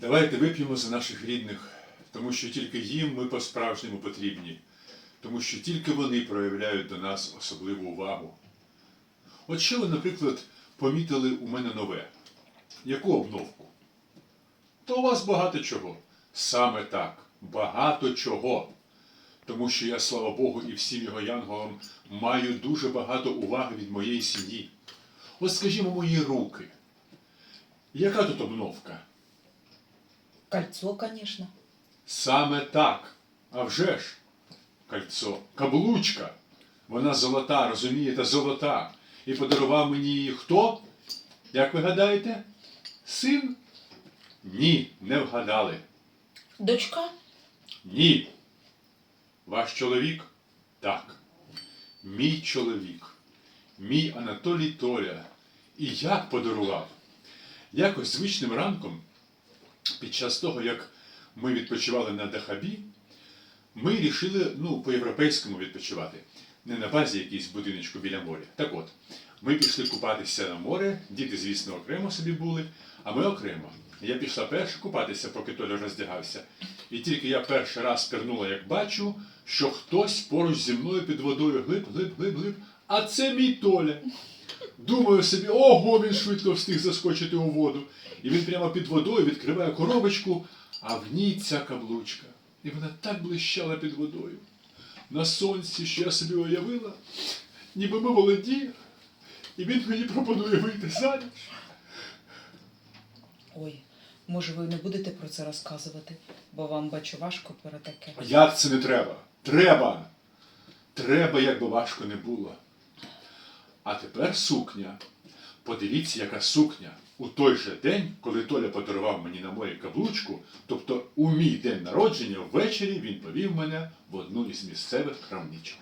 Давайте вип'ємо за наших рідних, тому що тільки їм ми по-справжньому потрібні, тому що тільки вони проявляють до нас особливу увагу. От що ви, наприклад, помітили у мене нове? Яку обновку? То у вас багато чого. Саме так, багато чого. Тому що я, слава Богу, і всім його янголам маю дуже багато уваги від моєї сім'ї. От скажімо, мої руки. Яка тут обновка? Кольцо, конечно. Саме так. А вже ж. Кольцо. Каблучка. Вона золота, розумієте, золота. І подарував мені її хто? Як ви гадаєте? Син? Ні, не вгадали. Дочка? Ні. Ваш чоловік? Так. Мій чоловік. Мій Анатолій Толя. І як подарував? Якось звичним ранком, під час того, як ми відпочивали на Дахабі, ми рішили ну, по-європейському відпочивати. Не на базі якійсь будиночку біля моря. Так от, ми пішли купатися на море, діти, звісно, окремо собі були, а ми окремо. Я пішла перша купатися, поки Толя роздягався. І тільки я перший раз пірнула, як бачу, що хтось поруч зі мною під водою глиб, глиб, глиб, глиб. А це мій Толя. Думаю собі, ого, він швидко встиг заскочити у воду. І він прямо під водою відкриває коробочку, а в ній ця каблучка. І вона так блищала під водою. На сонці, що я собі уявила, ніби ми молоді, і він мені пропонує вийти заміж. Ой, може ви не будете про це розказувати, бо вам бачу важко про таке. Як це не треба? Треба. Треба, як би важко не було. А тепер сукня. Подивіться, яка сукня. У той же день, коли Толя подарував мені на моє каблучку, тобто у мій день народження, ввечері він повів мене в одну із місцевих крамничок.